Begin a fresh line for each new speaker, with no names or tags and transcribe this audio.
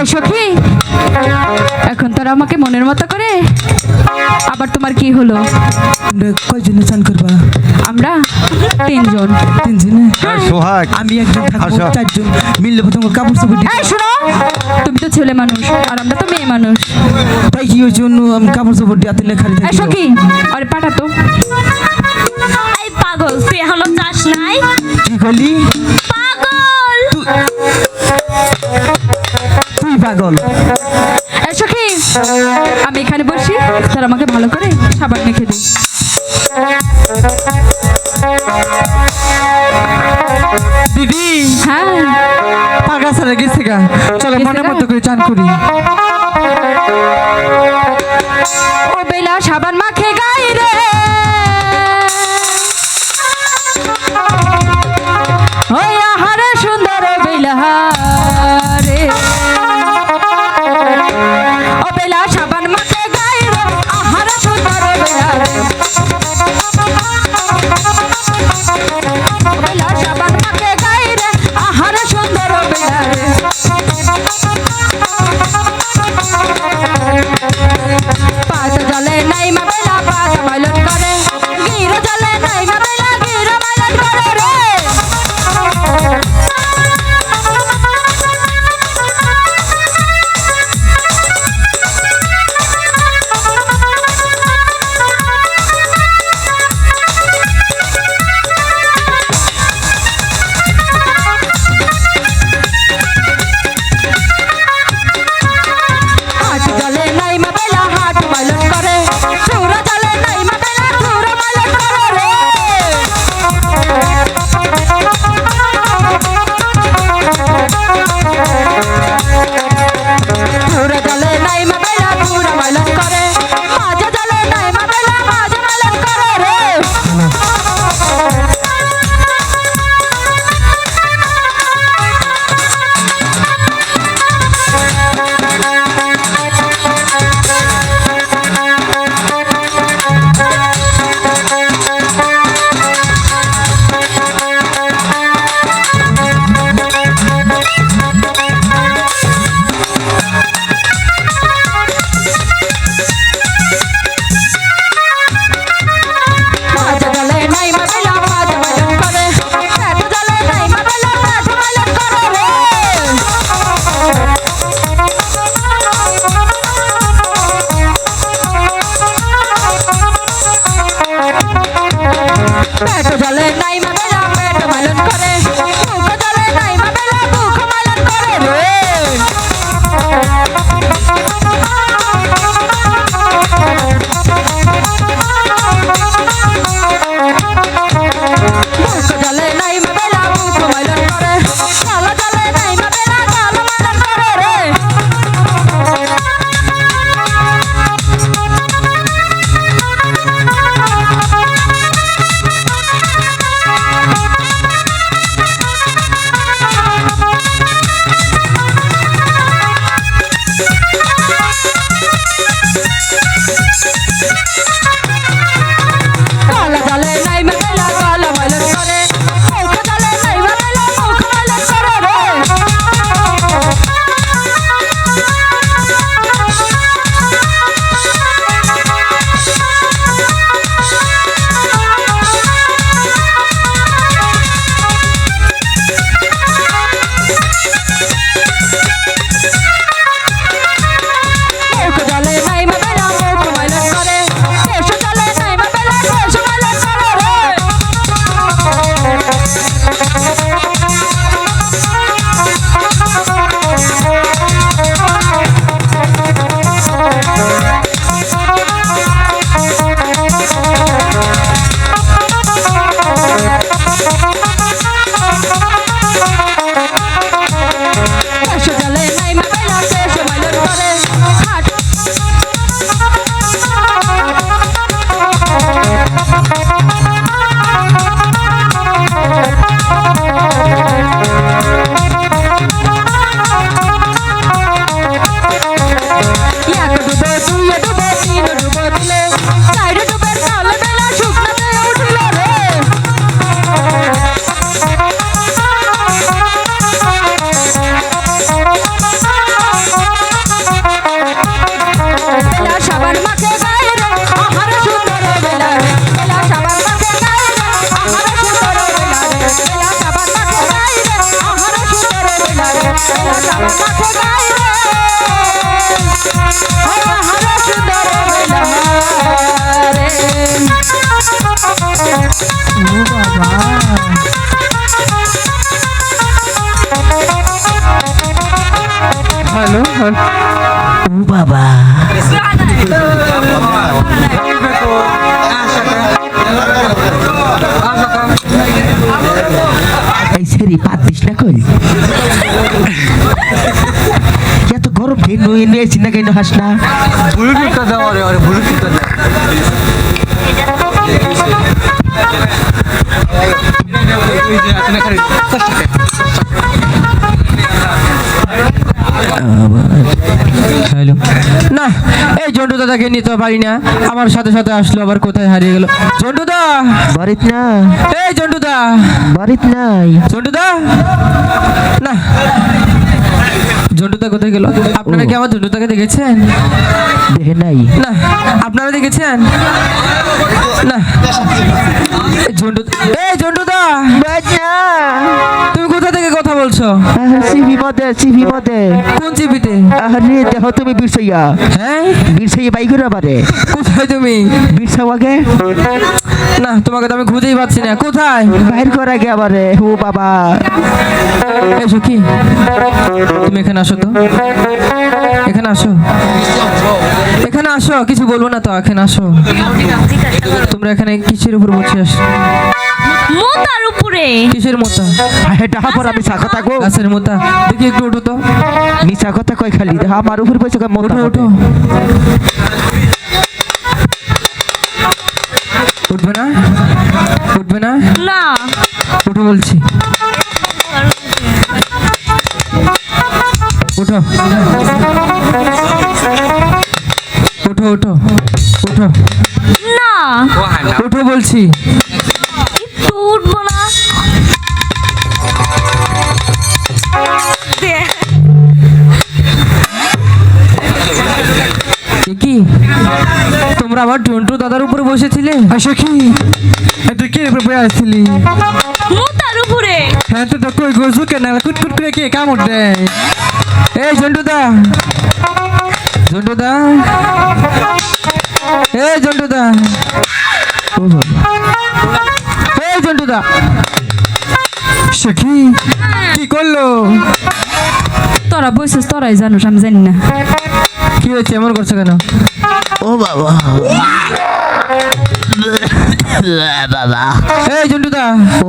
এই সখী এখন তোরা আমাকে মনের মতো করে? আবার তোমার কি হলো?
কয়জনে চান করবা?
আমরা তিনজন।
তিনজনে
সোহাগ
আমি একজন থাকব চারজন। মিললে তোমার কাপড় চাপড়
এই শোনো তুমি তো ছেলে মানুষ আর আমরা তো মেয়ে মানুষ।
তাই কি হয়েছে অন্য আমি কাপড় চাপড় দিয়ে হাতে লেখা
এই সখী আরে পাঠাতো।
এই পাগল তুই এখনও চাস নাই?
কি করলি?
পাগল।
সখী আমি এখানে বসি তার আমাকে ভালো করে সাবান মেখে দিই
দিদি
হ্যাঁ।
পাগা সারা গেছে গা। চলো মনের? মতো করে চান করি।
হ্যালো ও বাবা। এই সেরি পাত না কই এত গরম কেন এনে চিন্তা কেন হাস না
ব্লুটুথটা দাও আরে আরে ব্লুটুথটা দাও।
হ্যালো। না এই জন্টু দাদাকে নিতে পারি না। আমার সাথে সাথে আসলো আবার কোথায় হারিয়ে গেল? জন্টু দা!
বাড়িত না।
এই জন্টু দা!
বাড়িত নাই।
জন্টু দা! না। জন্টু দা কোথায় গেল? আপনারা কি আমার জন্টু দাকে দেখেছেন?
দেখে নাই।
না আপনারা দেখেছেন? না। জন্টু কোন
আরে তুমি বিরসাইয়া।
হ্যাঁ?
বিরসাইয়া বাই পারে
কোথায় তুমি?
বিরসাও
না তোমাকে তো আমি খুঁজেই পাচ্ছি না। কোথায়?
বাইর করে আগে আবারে ও বাবা।
এসো কি? তুমি এখানে আসো তো। এখানে আসো। এখানে আসো কিছু বলব না তো এখানে আসো। তোমরা এখানে কিসের উপর বসে আসো
মোতার
কিসের মতো?
ডাহা পর আমি সাকা থাকো
গাছের মতো। দেখি একটু ওঠো তো।
মিছা কথা কই খালি। দেখা আমার উপর পয়সা কয় মোটা
ওঠো উঠবে না? উঠবে না?
না।
উঠো বলছি। উঠো। উঠো উঠো। উঠো।
না।
উঠো বলছি। আবার টন্টু দাদার উপরে বসেছিলে? আসো কি তুই কি উপরে বসে আসছিলি?
উপরে।
হ্যাঁ তো তো কই গোসু কেন? কুটকুট করে কে? কামড় দেয় এই জন্টু দা জন্টু দা এই জন্টু দা
ও বাবা
এই জন্টু দা সখি কি করল?
তোরা বসেস তোরাই জানোস আমি জানি না।
কি হয়েছে? এমন করছ কেন?
ও বাবা। বাবা।
এই জন্টু দা
ও।